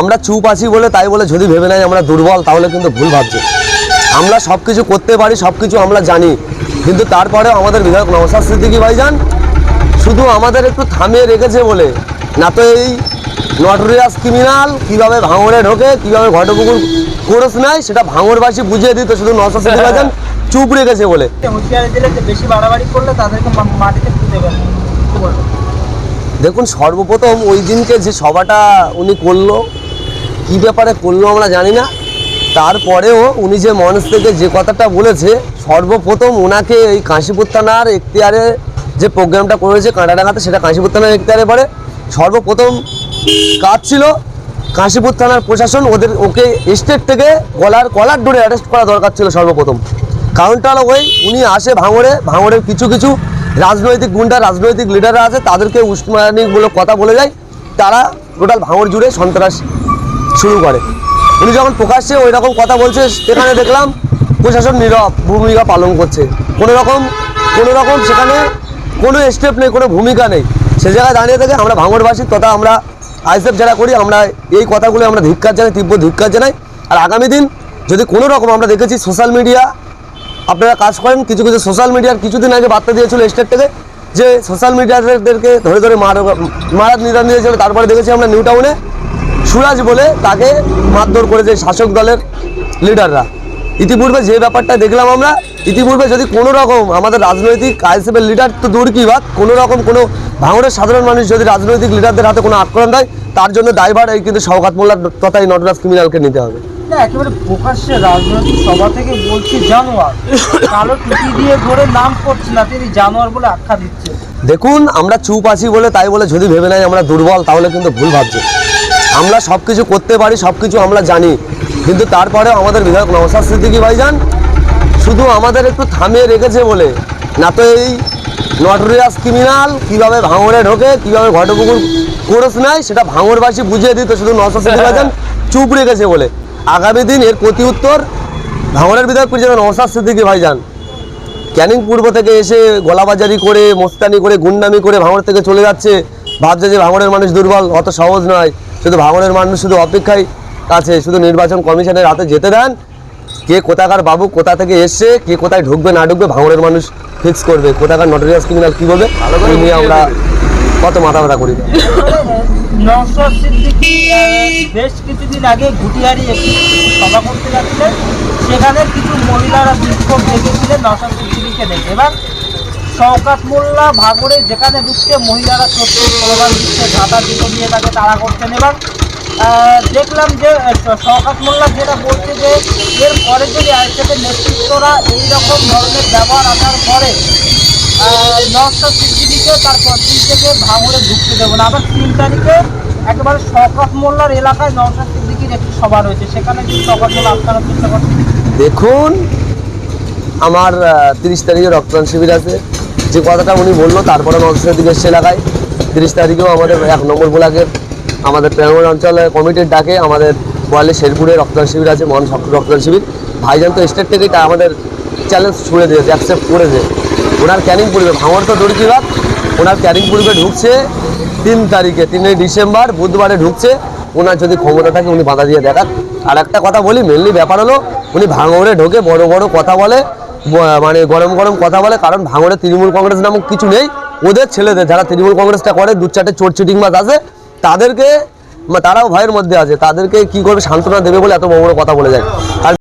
আমরা চুপ আছি বলে তাই বলে যদি ভেবে নেয় আমরা দুর্বল তাহলে কিন্তু ভুল ভাবছে। আমরা সব কিছু করতে পারি সব কিছু আমরা জানি। কিন্তু তারপরেও আমাদের বিধায়ক নওসাদ সিদ্দিকি ভাইজান শুধু আমাদের একটু থামিয়ে রেখেছে বলে। না তো এই নটোরিয়াস ক্রিমিনাল কীভাবে ভাঙড়ে ঢোকে কীভাবে ঘটপুকুর কোরস নেয় সেটা ভাঙড়বাসী বুঝিয়ে দিত শুধু নওসাদ সিদ্দিকি ভাইজান চুপ রেখেছে বলে। বেশি বাড়াবাড়ি করলে তাদেরকে মাটিতে দেখুন সর্বপ্রথম ওই দিনকে যে সভাটা উনি করল কী ব্যাপারে করল আমরা জানি না। তারপরেও উনি যে মঞ্চ থেকে যে কথাটা বলেছে, সর্বপ্রথম ওনাকে এই কাশীপুর থানার এখতিয়ারে যে প্রোগ্রামটা করেছে কাঁটাডাঙ্গাতে, সেটা কাশীপুর থানার এখতিয়ারে পড়ে। সর্বপ্রথম কাজ ছিল কাশীপুর থানার প্রশাসন ওদের, ওকে স্টেট থেকে গলার কলার ডোরে অ্যারেস্ট করা দরকার ছিল সর্বপ্রথম। কারণটা হলো ওই উনি আসে ভাঙড়ে, ভাঙড়ের কিছু কিছু রাজনৈতিক গুন্ডা, রাজনৈতিক লিডাররা আছে, তাদেরকে উস্মানিমূলক কথা বলে যায়। তারা টোটাল ভাঙড় জুড়ে সন্ত্রাস শুরু করে। উনি যখন প্রকাশ্যে ওই রকম কথা বলছে, সেখানে দেখলাম প্রশাসন নীরব, ভূমিকা পালন করছে। কোনো রকম কোনো রকম সেখানে কোনো স্টেপ নেই, কোনো ভূমিকা নেই। সে জায়গায় দাঁড়িয়ে থেকে আমরা ভাঙড়বাসী তথা আমরা আইসেফ যারা করি, আমরা এই কথাগুলো আমরা ধিক্কার জানাই, তীব্র ধিক্কার জানাই। আর আগামী দিন যদি কোনো রকম আমরা দেখেছি সোশ্যাল মিডিয়া আপনারা কাজ করেন, কিছু কিছু সোশ্যাল মিডিয়ার কিছুদিন আগে বার্তা দিয়েছিল স্টেট থেকে যে সোশ্যাল মিডিয়াদেরকে ধরে ধরে মার মারার নিদান দিয়েছিল। তারপরে দেখেছি আমরা নিউ টাউনে সুরাজ বলে তাকে মারধর করেছে শাসক দলের লিডাররা ইতিপূর্বে যে ব্যাপারটা দেখলাম আমরা ইতিপূর্বে যদি কোনো রকম আমাদের রাজনৈতিক আইএসএফের লিডার তো দূর কি বাদ কোনো রকম কোনো ভাঙড়ের সাধারণ মানুষ যদি রাজনৈতিক লিডারদের হাতে কোনো আক্রমণ দেয় তার জন্য দায়ভার এই কিন্তু শওকাত মোল্লার তথা এই নটরাজ ক্রিমিনালকে নিতে হবে। না একেবারে প্রকাশ্যে রাজনৈতিক সভা থেকে বলছি জানোয়ার। কালো টুপি দিয়ে ধরে নাম করছে না তিনি জানোয়ার বলে আখ্যা দিচ্ছে। দেখুন আমরা চুপ আছি বলে তাই বলে যদি ভেবে নাই আমরা দুর্বল তাহলে কিন্তু ভুল ভাবছে। আমরা সব কিছু করতে পারি সব কিছু আমরা জানি। কিন্তু তারপরেও আমাদের বিধায়ক নওসাদ সিদ্দিকি ভাইজান শুধু আমাদের একটু থামিয়ে রেখেছে বলে। না তো এই নটোরিয়াস ক্রিমিনাল কীভাবে ভাঙড়ে ঢোকে কীভাবে ঘটপুকুর কোরস নেয় সেটা ভাঙড়বাসী বুঝিয়ে দিত শুধু নওসাদ সিদ্দিকি ভাইজান চুপ রেখেছে বলে। আগামী দিন এর প্রতি উত্তর ভাঙড়ের বিধায়ক পরিচালক নওসাদ সিদ্দিকি ভাইজান। ক্যানিং পূর্ব থেকে এসে গলাবাজারি করে মোস্তানি করে গুন্ডামি করে ভাঙড় থেকে চলে যাচ্ছে। ভাবছে যে ভাঙড়ের মানুষ দুর্বল অত সহজ নয়। শুধু ভাঙনের মানুষ শুধু অপেক্ষায় আছে শুধু নির্বাচন কমিশনের হাতে যেতে দেন। কে কোথাকার বাবু কোথা থেকে এসছে কে কোথায় ঢুকবে না ঢুকবে ভাঙনের মানুষ ফিক্স করবে। কোথাকার নটোরিয়াস ক্রিমিনাল কী বলবে এই নিয়ে আমরা কত মাথা ব্যথা করি। বেশ কিছুদিন আগে ঘুটিয়ারি একটি সভা করতে যাচ্ছিলেন। সেখানে কিছু মহিলারা বিক্ষোভ দেখেছিলেন নওশাদ সিদ্দিকীকে দেখে। এবার শওকাত মোল্লা ভাগরে যেখানে ঢুকছে, মহিলারা সত্যি স্লোগান দিচ্ছে ঝাঁটা দিতে দিয়ে তাকে তাড়া করছেন এবং দেখলাম যে শওকাত মোল্লা যেটা বলছে যে, এর পরে যদি আইসেফের নেতৃত্বরা এইরকম ধরনের ব্যবহার আসার পরে নকশা সিদ্দিকে তার পঁচিশ থেকে ভাঙড়ে ঢুকতে দেবো না। আবার তিন তারিখে একেবারে শকত মোল্লার এলাকায় নকশা সিদ্দিকির একটি সভা রয়েছে। সেখানে যদি শকত মোল্লা আটকানোর চেষ্টা করছে দেখুন, আমার তিরিশ তারিখে রক্তদান শিবির আছে। যে কথাটা উনি বলল, তারপরে নজর দিকে এসছে এলাকায় তিরিশ তারিখেও আমাদের এক নম্বর ব্লকের আমাদের প্রাঙ্গণ অঞ্চলে কমিটির ডাকে আমাদের বয়ালে শেরপুরে রক্তদান শিবির আছে মন রক্তদান শিবির। ভাইজান তো স্টেট থেকেই তা আমাদের চ্যালেঞ্জ ছুড়ে দিয়েছে অ্যাকসেপ্ট করেছে। ওনার ক্যানিং পূর্বে ভাঙর তো দড়িকিবাদ ওনার ক্যানিং পূর্বে ঢুকছে তিন তারিখে তিনই ডিসেম্বর, বুধবারে ঢুকছে। ওনার যদি ক্ষমতা থাকে উনি বাধা দিয়ে দেখাক। আর একটা কথা বলি মেনলি ব্যাপার হলো, উনি ভাঙড়ে ঢোকে বড় বড় কথা বলে মানে গরম গরম কথা বলে, কারণ ভাঙড়ে তৃণমূল কংগ্রেস নামক কিছু নেই। ওদের ছেলেদের, যারা তৃণমূল কংগ্রেসটা করে, দু চারটে চোর চিটিং মাছ আছে, তাদেরকে তারাও ভয়ের মধ্যে আছে। তাদেরকে কি করবে সান্ত্বনা দেবে বলে এত বড় বড় কথা বলে যায়। আর